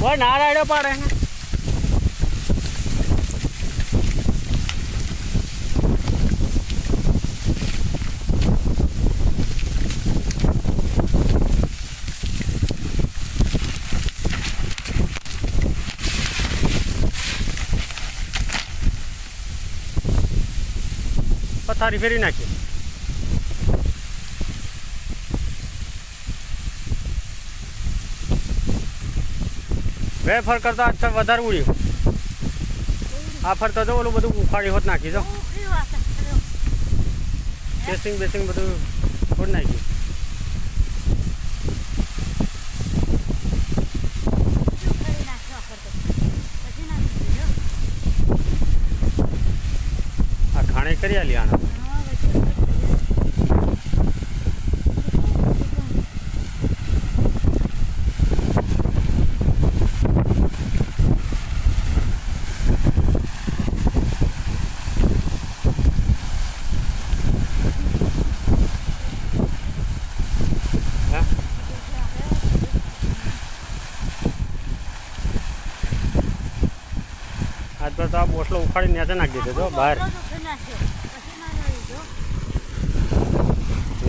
કોઈ ના રાડ્યો પાડે પથારી ફેરી નાખી. વેફર કરતા અત્યારે વધારે ઉડ્યું. આ ફરતો જો, ઓલું બધું ઉખાડી હોત નાખી દો બેસિંગ બેસિંગ બધું ખોડ નાખ્યું આ ખાણે કરી આલી આને. આજ પર તો આ બોસલો ઉખાડી નેચે નાખી દીધો બહાર.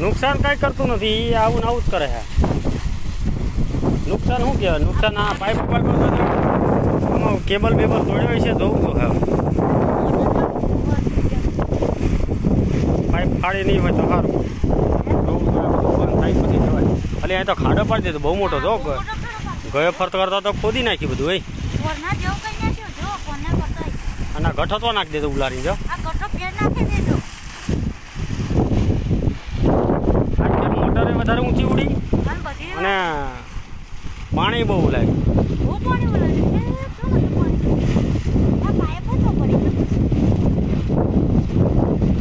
નુકસાન કાંઈ કરતું નથી આવું ને આવું જ કરે છે. નુકસાન શું કહેવાય? નુકસાન આ પાઇપ આમાં કેબલ બેબલ તોડ્યો છે જોવું તો હા પાઇપ ફાડી નહીં હોય તો સારું. અલે અહીં તો ખાડો પાડી દીધો બહુ મોટો જો ગયો ફરતો કરતા તો ખોદી નાખી બધું એ અને ગઠો તો નાખી દેજો ઉલારી જો. મોટરે વધારે ઊંચી ઉડી અને પાણી બહુ લાગ્યું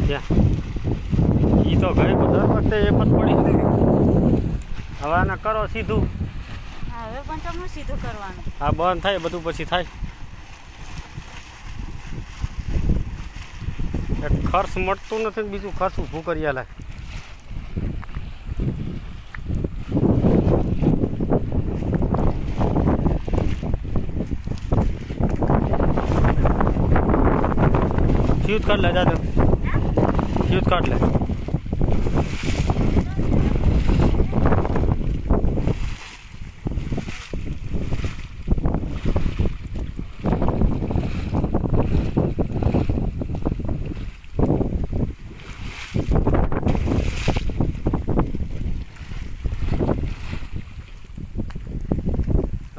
ત્યાં ઈ તો ઘરે દર વખતે એ પણ પડી. હવે આને કરો સીધું. હવે પણ તમને સીધું કરવાનું. હા બંધ થાય બધું પછી થાય. ખર્ચ મળતું નથી ને બીજું ઊભું કરી આલે. ફ્યુઝ કાઢ લે દાદા ફ્યુઝ કાઢ લે.